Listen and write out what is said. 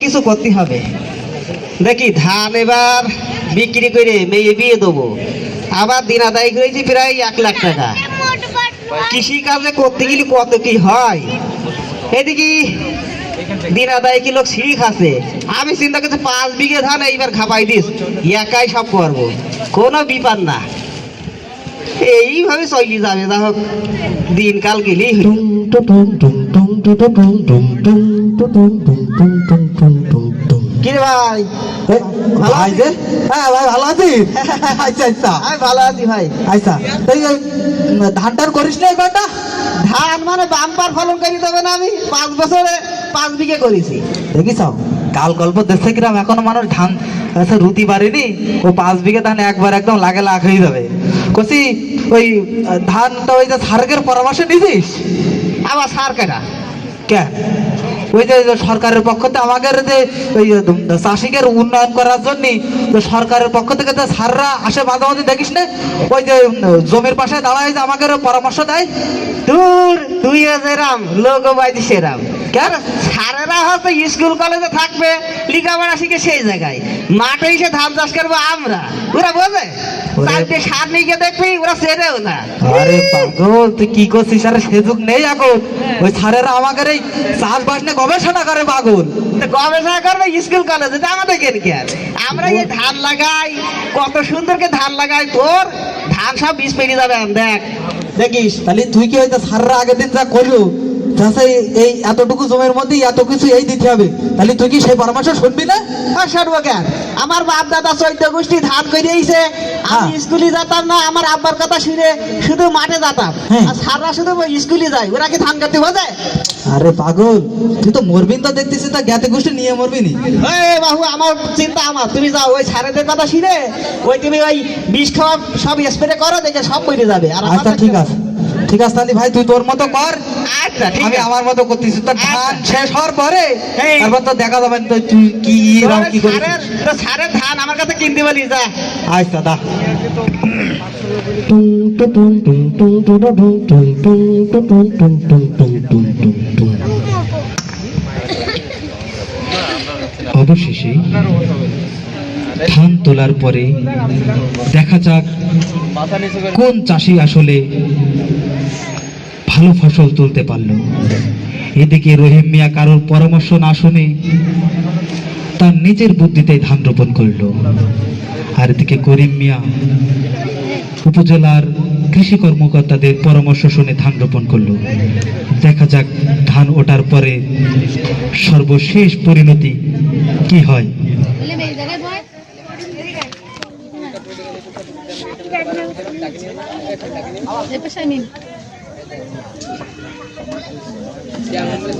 কিছু করতে হবে দেখি ধান এবার বিক্রি করে মেয়ে বিয়ে দেবো আবার দিন আদায় করেছি প্রায় এক লাখ টাকা কৃষি কাজে করতে গেলে কত কি হয় এদিকে দিন আদায় কি লোক সিঁড়ি খাচ্ছে আমি চিন্তা করছি পাঁচ বিঘে ধান এইবার খাপাই দিস একাই সব করব কোনো বিপদ না এইভাবে চলি যাবে যা হোক দিনকাল গেলেই হলো। কি রে ভাই ভাই যে? হ্যাঁ ভাই ভালো আছিস আচ্ছা আচ্ছা। আমি ভালো আছি ভাই। আচ্ছা। তুই ধান টান করিস না এবারটা ধান মানে বাম্পার ফলন করে দেবে না আমি। পাঁচ বছরে পাঁচ বিঘে করেছি। দেখিস কাল গল্প দেশে কিরাম এখনও মানুষ ধান রুটি পারেনি ও পাঁচ বিঘে ধান একবার একদম লাগে লাখ হয়ে যাবে। কসি ওই ধানটা ওই যে সার্কের পরামর্শ নিছিস? আবার সার কাটা ওই যে সরকারের পক্ষ থেকে আমাদের যে ওই চাষিকের উন্নয়ন করার জন্য সরকারের পক্ষ থেকে যে সাররা আসে মাঝে মাঝে, দেখিস না? ওই যে জমির পাশে দাঁড়ায় যে আমাদের পরামর্শ দেয়। দূর, তুই রাম লোক বাইদি সেরাম কেন? সারেরা হয়তো স্কুল কলেজে থাকবে লেখাপড়া শিখে সেই জায়গায়। মাঠে এসে ধান চাষ করব আমরা। ওরা বোঝে? ওরে- সার নিয়ে দেখবি ওরা সেরেও না। আরে পাগল তুই কি করছিস? আরে সেযুগ নেই এখন। ওই সারেরা আমাদের এই চাষবাস নিয়ে গবেষণা করে পাগল। গবেষণা করবে স্কুল কলেজে তো আমাদের কেন কি আর? আমরা এই ধান লাগাই কত সুন্দর করে ধান লাগাই তোর ধান সব বীজ পেরিয়ে যাবে আম, দেখ। দেখিস তাহলে তুই কি হয়তো সাররা আগের দিন যা করল? চাষে এই এতটুকু জমির মধ্যে এত কিছু এই দিতে হবে। তাহলে তুই কি সেই পরামর্শ শুনবি না? সর্ব কেন? আমার বাপ দাদা গোষ্ঠী ধান করে আইছে আমি হ্যাঁ। স্কুলে যেতাম না আমার আব্বার কথা শুনে শুধু মাঠে যেতাম। হ্যাঁ। আর সাররা শুধু স্কুলে যায় ওরা কি ধান কাটতে বোঝে আরে পাগল তুই তো মরবিন তো দেখতেছিস তা জ্ঞাতে গোষ্ঠী নিয়ে মরবি নি? বাবু আমার চিন্তা আমার তুমি যাও ওই সারেদের কথা শুনে ওই তুমি ওই বিষ খাওয়া সব স্প্রে করো দেখে সব মরে যাবে। আর আচ্ছা ঠিক আছে। ঠিক আছে তাহলে ভাই তুই তোর মতো কর। আচ্ছা ঠিক আমি আমার মতো করতেছি। তো ধান আচ্ছা। শেষ হওয়ার পরে। তারপর তো দেখা যাবে তো তুই কি রাম কি তোর করিস। তো সারের ধান আমার কাছে কিনতে বলি যা আচ্ছা দা। অবশেষে ধান তোলার পরে দেখা যাক কোন চাষি আসলে ভালো ফসল তুলতে পারল। এদিকে রহিম মিয়া কারোর পরামর্শ না শুনে তার নিজের বুদ্ধিতে ধান রোপণ করল। আর এদিকে করিম মিয়া উপজেলার কৃষি কর্মকর্তাদের পরামর্শ শুনে ধান রোপণ করল। দেখা যাক ধান ওঠার পরে সর্বশেষ পরিণতি কি হয়। ले Ya, hombre,